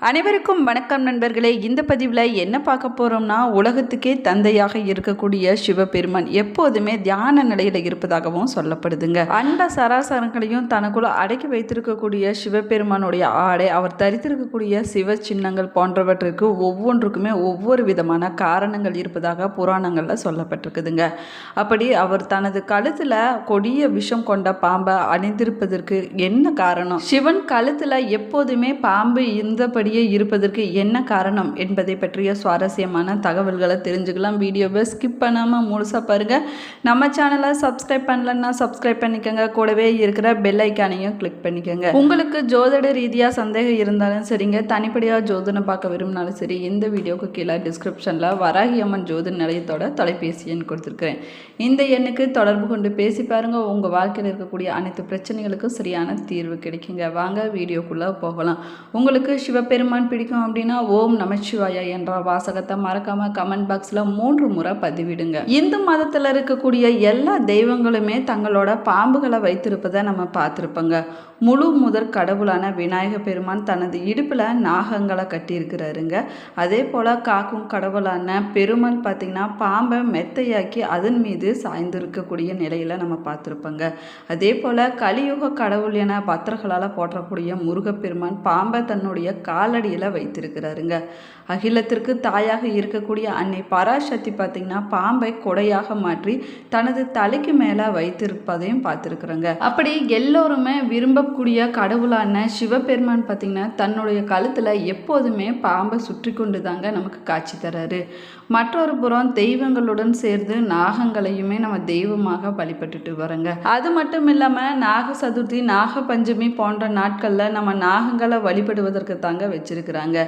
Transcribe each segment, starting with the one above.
அனைவருக்கும் வணக்கம் நண்பர்களே. இந்த பதிவில் என்ன பார்க்க போகிறோம்னா உலகத்துக்கே தந்தையாக இருக்கக்கூடிய சிவபெருமான் எப்போதுமே தியான நிலையில் இருப்பதாகவும் சொல்லப்படுதுங்க. அண்ட சராசரங்களையும் தனக்குள்ள அடக்கி வைத்திருக்கக்கூடிய சிவபெருமானுடைய ஆடை அவர் தரித்திருக்கக்கூடிய சிவ சின்னங்கள் போன்றவற்றுக்கு ஒவ்வொன்றுக்குமே ஒவ்வொரு விதமான காரணங்கள் இருப்பதாக புராணங்களில் சொல்லப்பட்டிருக்குதுங்க. அப்படி அவர் தனது கழுத்தில் கொடிய விஷம் கொண்ட பாம்பை அணிந்திருப்பதற்கு என்ன காரணம்? சிவன் கழுத்தில் எப்போதுமே பாம்பு உள்ளபடியே இருப்பதற்கு என்ன காரணம் என்பதை பற்றிய சுவாரஸ்யமான தகவல்களை தெரிஞ்சுக்கலாம். வீடியோவை ஸ்கிப் பண்ணாமல் முழுசாக பாருங்கள் நம்ம சேனலை சப்ஸ்கிரைப் பண்ணலன்னா சப்ஸ்கிரைப் பண்ணிக்கோங்க. கூடவே இருக்கிற பெல் ஐக்கானையும் கிளிக் பண்ணிக்கோங்க. உங்களுக்கு ஜோதிட ரீதியாக சந்தேகம் இருந்தாலும் சரிங்க. தனிப்படியாக ஜோதிடம் பார்க்க விரும்பினாலும் சரி இந்த வீடியோக்கு கீழே டிஸ்கிரிப்ஷனில் வராகி அம்மன் ஜோதிட நிலையத்தோட தொலைபேசி எண் கொடுத்துருக்கிறேன். இந்த எண்ணுக்கு தொடர்பு கொண்டு பேசி பாருங்க. உங்கள் வாழ்க்கையில் இருக்கக்கூடிய அனைத்து பிரச்சனைகளுக்கும் சரியான தீர்வு கிடைக்குங்க. வாங்க வீடியோக்குள்ளே போகலாம். உங்களுக்கு பெருமான் பிடிக்கும் அப்படின்னா ஓம் நமச்சிவாயா என்ற வாசகத்தை மறக்காம கமெண்ட் பாக்ஸில் மூன்று முறை பதிவிடுங்க. இந்து மதத்தில் இருக்கக்கூடிய எல்லா தெய்வங்களுமே தங்களோட பாம்புகளை வைத்திருப்பதை நம்ம பார்த்துருப்போங்க. முழு முதற் கடவுளான விநாயக பெருமான் தனது இடுப்பில் நாகங்களை கட்டியிருக்கிறாருங்க. அதே போல் காக்கும் கடவுளான பெருமாள் பார்த்திங்கன்னா பாம்பை மெத்தையாக்கி அதன் மீது சாய்ந்திருக்கக்கூடிய நிலையில் நம்ம பார்த்துருப்போங்க. அதே போல் கலியுக கடவுள் என பக்தர்களால் போற்றக்கூடிய முருகப்பெருமான் பாம்பை தன்னுடைய காலடியில் வைத்திருக்கிறாருங்க. அகிலத்திற்கு தாயாக இருக்கக்கூடிய அன்னை பராசக்தி பார்த்திங்கன்னா பாம்பை கொடையாக மாற்றி தனது தலைக்கு மேலே வைத்திருப்பதையும் பார்த்துருக்குறோங்க. அப்படி எல்லோருமே விரும்பக்கூடிய கடவுளான சிவபெருமான் பார்த்திங்கன்னா தன்னுடைய கழுத்தில் எப்போதுமே பாம்பை சுற்றி கொண்டு தாங்க நமக்கு காட்சி தராரு. மற்றொரு புறம் தெய்வங்களுடன் சேர்ந்து நாகங்களையுமே நம்ம தெய்வமாக வழிபட்டுட்டு வரோங்க. அது மட்டும் இல்லாமல் நாக சதுர்த்தி நாக பஞ்சமி போன்ற நாட்களில் நம்ம நாகங்களை வழிபடுவதற்கு தாங்க வச்சிருக்கிறாங்க.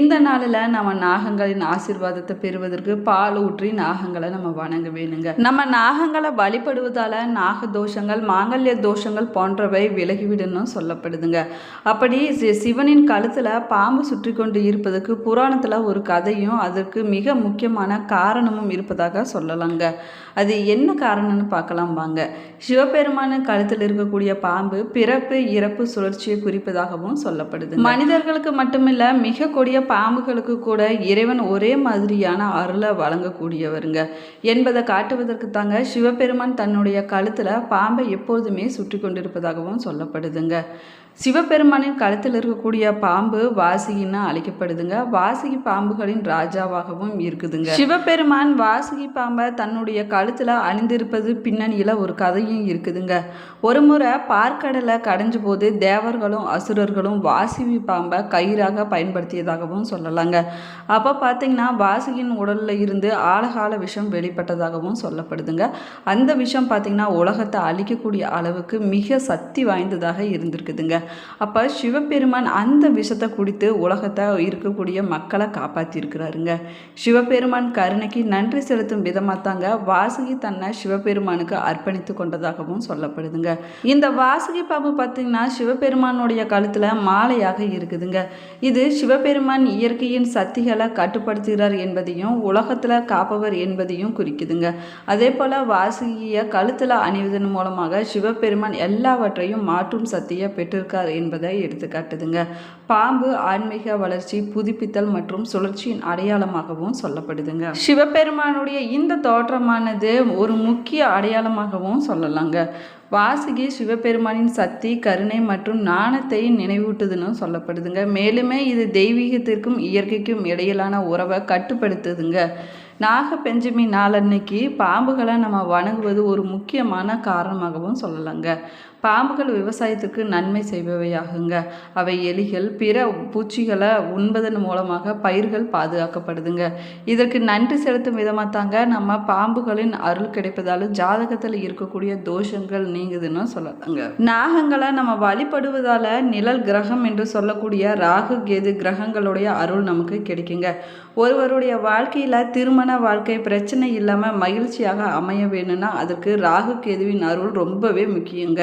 இந்த நாளில் நம்ம நாகங்களின் ஆசீர்வாதத்தை பெறுவதற்கு பால் ஊற்றி நாகங்களை நம்ம வணங்க வேணுங்க. நம்ம நாகங்களை வழிபடுவதால நாக தோஷங்கள் மாங்கல்ய தோஷங்கள் போன்றவை விலகிவிடணும் சொல்லப்படுதுங்க. அப்படி சி- சிவனின் கழுத்தில் பாம்பு சுற்றி கொண்டு இருப்பதற்கு புராணத்தில் ஒரு கதையும் அதற்கு மிக முக்கியமான காரணமும் இருப்பதாக சொல்லலாங்க. அது என்ன காரணம்னு பார்க்கலாம் வாங்க. சிவபெருமான கழுத்தில் இருக்கக்கூடிய பாம்பு பிறப்பு இறப்பு சுழற்சியை குறிப்பதாகவும் சொல்லப்படுது மனிதர்களுக்கு மட்டுமில்ல மிக கொடிய பாம்புகளுக்கு கூட இறைவன் ஒரே மாதிரியான அருளை வழங்கக்கூடியவருங்க. என்பதை காட்டுவதற்கு தாங்க சிவபெருமான் தன்னுடைய கழுத்தில் பாம்பை எப்போதுமே சுற்றி கொண்டிருப்பதாகவும் சொல்லப்படுதுங்க. சிவபெருமானின் கழுத்தில் இருக்கக்கூடிய பாம்பு வாசுகின்னா அழைக்கப்படுதுங்க. வாசுகி பாம்புகளின் ராஜாவாகவும் இருக்குதுங்க. சிவபெருமான் வாசுகி பாம்பை தன்னுடைய கழுத்தில் அணிந்திருப்பது பின்னணியில் ஒரு கதையும் இருக்குதுங்க. ஒரு முறை பார்க்கடலை கடைஞ்ச போது தேவர்களும் அசுரர்களும் வாசுகி பாம்பை கயிறாக பயன்படுத்தியதாகவும் சொல்லலாங்க. அப்போ பார்த்தீங்கன்னா வாசுகியின் உடலில் இருந்து ஆழகால விஷம் வெளிப்பட்டதாகவும் சொல்லப்படுதுங்க. அந்த விஷம் பார்த்தீங்கன்னா உலகத்தை அழிக்கக்கூடிய அளவுக்கு மிக சக்தி வாய்ந்ததாக இருந்திருக்குதுங்க. அப்போ சிவபெருமான் அந்த விஷத்தை குடித்து உலகத்தை இருக்கக்கூடிய மக்களை காப்பாற்றியிருக்கிறாருங்க சிவபெருமான் கருணைக்கு நன்றி செலுத்தும் விதமாக தாங்க வாசுகி தன்னை சிவபெருமானுக்கு அர்ப்பணித்து கொண்டதாகவும் சொல்லப்படுதுங்க. இந்த வாசுகி பாம்பு பார்த்திங்கன்னா சிவபெருமானுடைய கழுத்தில் மாலையாக இருக்குதுங்க. இது சிவபெருமான் இயற்கையின் சக்திகளை கட்டுப்படுத்துகிறார் என்பதையும் உலகத்தில் காப்பவர் என்பதையும் குறிக்குதுங்க. அதே போல் வாசுகியை கழுத்தில் அணிவதன் மூலமாக சிவபெருமான் எல்லாவற்றையும் மாற்றும் சக்தியை இருக்கார் என்பதை எடுத்துக்காட்டுதுங்க. பாம்பு ஆன்மீக வளர்ச்சி புதுப்பித்தல் மற்றும் சுழற்சியின் அடையாளமாகவும் சொல்லப்படுதுங்க. சிவபெருமானுடைய இந்த தோற்றமானது ஒரு முக்கிய அடையாளமாகவும் சொல்லலாங்க. வாசுகி சிவபெருமானின் சக்தி கருணை மற்றும் நாணத்தை நினைவூட்டுதுன்னு சொல்லப்படுதுங்க. மேலுமே இது தெய்வீகத்திற்கும் இயற்கைக்கும் இடையிலான உறவை கட்டுப்படுத்துதுங்க. நாக நாளன்னைக்கு பாம்புகளை நம்ம வணங்குவது ஒரு முக்கியமான காரணமாகவும் சொல்லலாங்க. பாம்புகள் விவசாயத்துக்கு நன்மை செய்பவையாகுங்க. அவை எலிகள் பிற பூச்சிகளை உண்பதன் மூலமாக பயிர்கள் பாதுகாக்கப்படுதுங்க. இதற்கு நன்றி செலுத்தும் விதமாக தாங்க நம்ம பாம்புகளின் அருள் கிடைப்பதாலும் ஜாதகத்தில் இருக்கக்கூடிய தோஷங்கள் நீங்குதுன்னு சொல்லலாங்க. நாகங்களை நம்ம வழிபடுவதால நிழல் கிரகம் என்று சொல்லக்கூடிய ராகு கேது கிரகங்களுடைய அருள் நமக்கு கிடைக்குங்க. ஒருவருடைய வாழ்க்கையில் திருமண வாழ்க்கை பிரச்சனை இல்லாமல் மகிழ்ச்சியாக அமைய வேணும்னா அதற்கு ராகு கேதுவின் அருள் ரொம்பவே முக்கியங்க.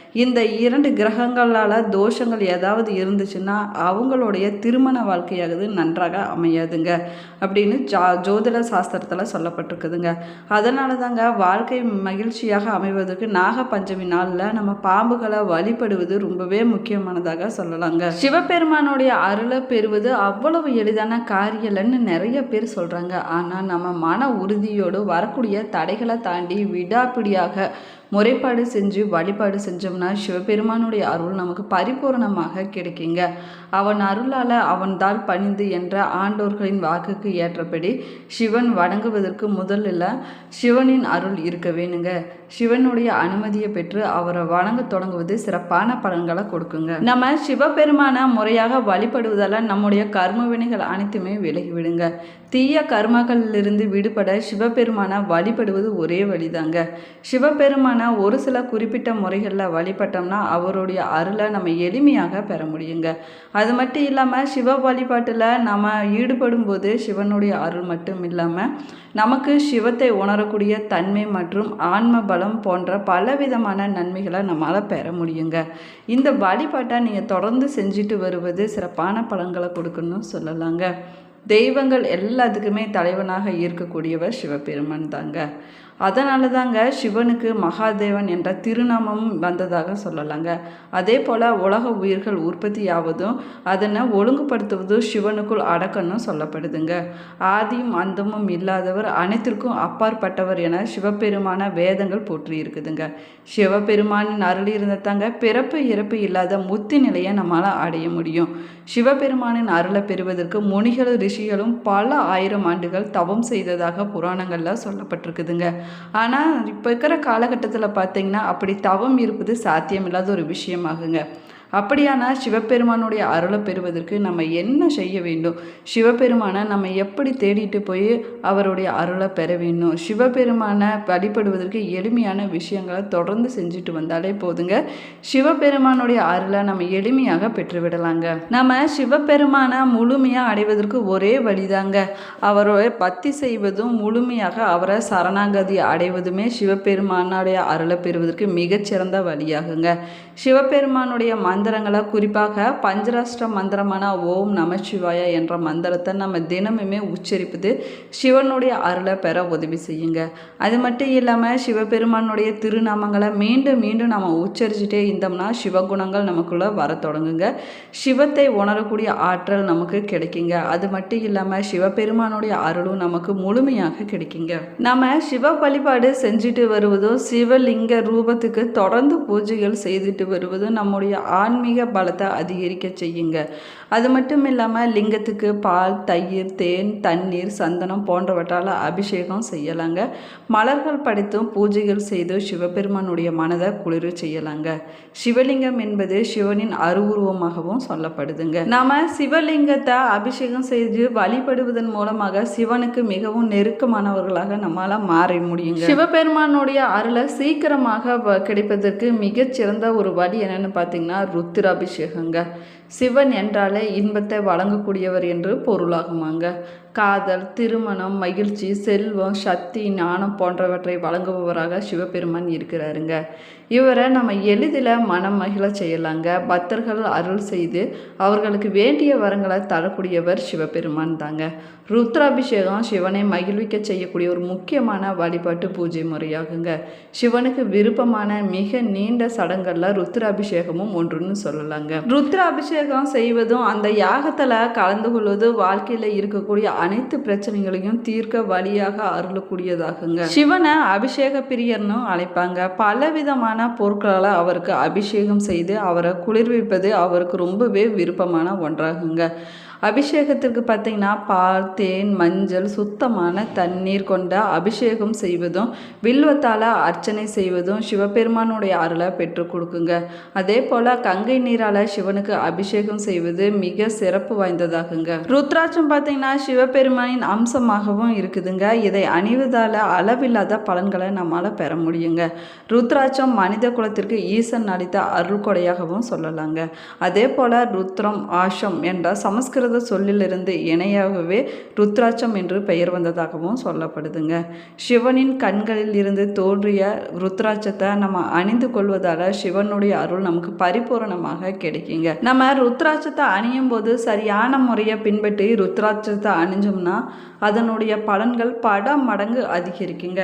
இந்த இரண்டு கிரகங்களால் தோஷங்கள் ஏதாவது இருந்துச்சுன்னா அவங்களுடைய திருமண வாழ்க்கையாகுது நன்றாக அமையாதுங்க அப்படின்னு ஜா ஜோதிட சாஸ்திரத்தில் சொல்லப்பட்டிருக்குதுங்க. அதனால தாங்க வாழ்க்கை மகிழ்ச்சியாக அமைவதற்கு நாக பஞ்சமி நாளில் நம்ம பாம்புகளை வழிபடுவது ரொம்பவே முக்கியமானதாக சொல்லலாங்க. சிவபெருமானுடைய அருளை பெறுவது அவ்வளவு எளிதான காரியலன்னு நிறைய பேர் சொல்கிறாங்க ஆனால் நம்ம மன உறுதியோடு வரக்கூடிய தடைகளை தாண்டி விடாப்பிடியாக முறைப்பாடு செஞ்சு வழிபாடு செஞ்சோம்னா சிவபெருமானுடைய அருள் நமக்கு பரிபூர்ணமாக கிடைக்குங்க. அவன் அருளால் அவன்தான் பணிந்து என்ற ஆண்டோர்களின் வாக்குக்கு ஏற்றபடி சிவன் வணங்குவதற்கு முதலில் சிவனின் அருள் இருக்க வேணுங்க. சிவனுடைய அனுமதியை பெற்று அவரை வணங்க தொடங்குவது சிறப்பான பலன்களை கொடுக்குங்க. நம்ம சிவபெருமான முறையாக வழிபடுவதால் நம்முடைய கர்ம வினைகள் அனைத்துமே விலகிவிடுங்க. தீய கர்மங்களிலிருந்து விடுபட சிவபெருமானை வழிபடுவது ஒரே வழிதாங்க. சிவபெருமான ஒரு சில குறிப்பிட்ட முறைகளில் வழி வழிபட்டோம்னா அவருடைய அருளை நம்ம எளிமையாக பெற முடியுங்க. அது மட்டும் இல்லாமல் சிவ வழிபாட்டில் நம்ம ஈடுபடும் போது சிவனுடைய அருள் மட்டும் இல்லாமல் நமக்கு சிவத்தை உணரக்கூடிய தன்மை மற்றும் ஆன்ம பலம் போன்ற பலவிதமான நன்மைகளை நம்மளால் பெற முடியுங்க. இந்த வழிபாட்டை நீங்கள் தொடர்ந்து செஞ்சுட்டு வருவது சிறப்பான பலன்களை கொடுக்கணும்னு சொல்லலாங்க. தெய்வங்கள் எல்லாத்துக்குமே தலைவனாக இருக்கக்கூடியவர் சிவபெருமான் தாங்க. அதனால தாங்க சிவனுக்கு மகாதேவன் என்ற திருநாமமும் வந்ததாக சொல்லலாங்க. அதே போல் உலக உயிர்கள் உற்பத்தியாவதும் அதனை ஒழுங்குபடுத்துவதும் சிவனுக்குள் அடக்கணும் சொல்லப்படுதுங்க. ஆதியும் அந்தமும் இல்லாதவர் அனைத்திற்கும் அப்பாற்பட்டவர் என சிவபெருமான வேதங்கள் போற்றி இருக்குதுங்க சிவபெருமானின் அருள் இருந்ததாங்க பிறப்பு இறப்பு இல்லாத முத்தி நிலையை நம்மளால் அடைய முடியும். சிவபெருமானின் அருளை பெறுவதற்கு முனிகளும் ரிஷிகளும் பல ஆயிரம் ஆண்டுகள் தவம் செய்ததாக புராணங்களில் சொல்லப்பட்டிருக்குதுங்க. ஆனால் இப்போ இருக்கிற காலகட்டத்தில் பார்த்தீங்கன்னா அப்படி தவம் இருப்பது சாத்தியமில்லாத ஒரு விஷயமாகுங்க. அப்படியானால் சிவபெருமானுடைய அருளை பெறுவதற்கு நம்ம என்ன செய்ய வேண்டும்? சிவபெருமானை நம்ம எப்படி தேடிட்டு போய் அவருடைய அருளை பெற வேண்டும்? சிவபெருமானை வழிபடுவதற்கு எளிமையான விஷயங்களை தொடர்ந்து செஞ்சுட்டு வந்தாலே போதுங்க. சிவபெருமானுடைய அருளை நம்ம எளிமையாக பெற்றுவிடலாங்க. நம்ம சிவபெருமானை முழுமையாக அடைவதற்கு ஒரே வழிதாங்க. அவரோட பக்தி செய்வதும் முழுமையாக அவரை சரணாகதி அடைவதுமே சிவபெருமானுடைய அருளை பெறுவதற்கு மிகச்சிறந்த வழியாகுங்க. சிவபெருமானுடைய மந்திரங்களை குறிப்பாக பஞ்சராஷ்டிர மந்திரமான ஓம் நமச்சிவாய என்ற மந்திரத்தை நம்ம தினமுமே உச்சரிப்பது சிவனுடைய அருளை பெற உதவி செய்யுங்க. அது மட்டும் இல்லாமல் சிவபெருமானுடைய திருநாமங்களை மீண்டும் மீண்டும் நம்ம உச்சரிச்சுட்டே இருந்தோம்னா சிவகுணங்கள் நமக்குள்ளே வர தொடங்குங்க. சிவத்தை உணரக்கூடிய ஆற்றல் நமக்கு கிடைக்குங்க. அது மட்டும் இல்லாமல் சிவபெருமானுடைய அருளும் நமக்கு முழுமையாக கிடைக்குங்க. நம்ம சிவ வழிபாடு செஞ்சுட்டு வருவதும் சிவலிங்க ரூபத்துக்கு தொடர்ந்து பூஜைகள் செய்துட்டு வருவதும் நம்முடைய ஆன்மீக பலத்தை அதிகரிக்க செய்யுங்க. அது மட்டும் இல்லாமல் லிங்கத்துக்கு பால் தயிர் தேன் தண்ணீர் சந்தனம் போன்றவற்றால் அபிஷேகம் செய்யலாங்க. மலர்கள் படைத்தும் பூஜைகள் செய்து சிவபெருமானுடைய மனதை குளிர செய்யலாங்க. சிவலிங்கம் என்பது சிவனின் அருவுருவமாகவும் சொல்லப்படுதுங்க. நாம சிவலிங்கத்தை அபிஷேகம் செய்து வழிபடுவதன் மூலமாக சிவனுக்கு மிகவும் நெருக்கமானவர்களாக நம்மளால மாற முடியும் சிவபெருமானுடைய அருளை சீக்கிரமாக கிடைப்பதற்கு மிகச்சிறந்த ஒரு வழி என்னன்னு பார்த்தீங்கன்னா ருத்திராபிஷேகங்க சிவன் என்றாலே இன்பத்தை வழங்கக்கூடியவர் என்று பொருளாகுமாங்க. காதல் திருமணம் மகிழ்ச்சி செல்வம் சக்தி ஞானம் போன்றவற்றை வழங்குபவராக சிவபெருமான் இருக்கிறாருங்க. இவரை நம்ம எளிதில் மனம் மகிழ செய்யலாங்க. பக்தர்கள் அருள் செய்து அவர்களுக்கு வேண்டிய வரங்களை தரக்கூடியவர் சிவபெருமான் தாங்க. ருத்ராபிஷேகம் சிவனை மகிழ்விக்க செய்யக்கூடிய ஒரு முக்கியமான வழிபாட்டு பூஜை முறையாகுங்க. சிவனுக்கு விருப்பமான மிக நீண்ட சடங்களில் ருத்ராபிஷேகமும் ஒன்றுன்னு சொல்லலாங்க. ருத்ராபிஷேகம் செய்வதும் அந்த யாகத்தில் கலந்து கொள்வது வாழ்க்கையில் இருக்கக்கூடிய அனைத்து பிரச்சனைகளையும் தீர்க்க வழியாக அருளக்கூடியதாகுங்க. சிவனை அபிஷேக பிரியர்னு அழைப்பாங்க. பலவிதமான பொருட்களால் அவருக்கு அபிஷேகம் செய்து அவரை குளிர்விப்பது அவருக்கு ரொம்பவே விருப்பமான ஒன்றாகுங்க. அபிஷேகத்திற்கு பார்த்தீங்கன்னா பால் தேன் மஞ்சள் சுத்தமான தண்ணீர் கொண்ட அபிஷேகம் செய்வதும் வில்வத்தால் அர்ச்சனை செய்வதும் சிவபெருமானுடைய அருளை பெற்றுக் கொடுக்குங்க. அதே போல் கங்கை நீரால் சிவனுக்கு அபிஷேகம் செய்வது மிக சிறப்பு வாய்ந்ததாகுங்க. ருத்ராட்சம் பார்த்தீங்கன்னா சிவபெருமானின் அம்சமாகவும் இருக்குதுங்க. இதை அணிவதால் அளவில்லாத பலன்களை நம்மால் பெற முடியுங்க. ருத்ராட்சம் மனித குலத்திற்கு ஈசன் அளித்த அருள் கொடையாகவும் சொல்லலாங்க. அதே போல் ருத்ரம் ஆஷம் என்ற சமஸ்கிருத சமஸ்கிருத சொல்லிலிருந்து இணையாகவே ருத்ராட்சம் என்று பெயர் வந்ததாகவும் சொல்லப்படுதுங்க. சிவனின் கண்களில் இருந்து தோன்றிய ருத்ராட்சத்தை நம்ம அணிந்து கொள்வதால் சிவனுடைய அருள் நமக்கு பரிபூரணமாக கிடைக்குங்க. நம்ம ருத்ராட்சத்தை அணியும் போது சரியான முறையை பின்பற்றி ருத்ராட்சத்தை அணிஞ்சோம்னா அதனுடைய பலன்கள் பட மடங்கு அதிகரிக்குங்க.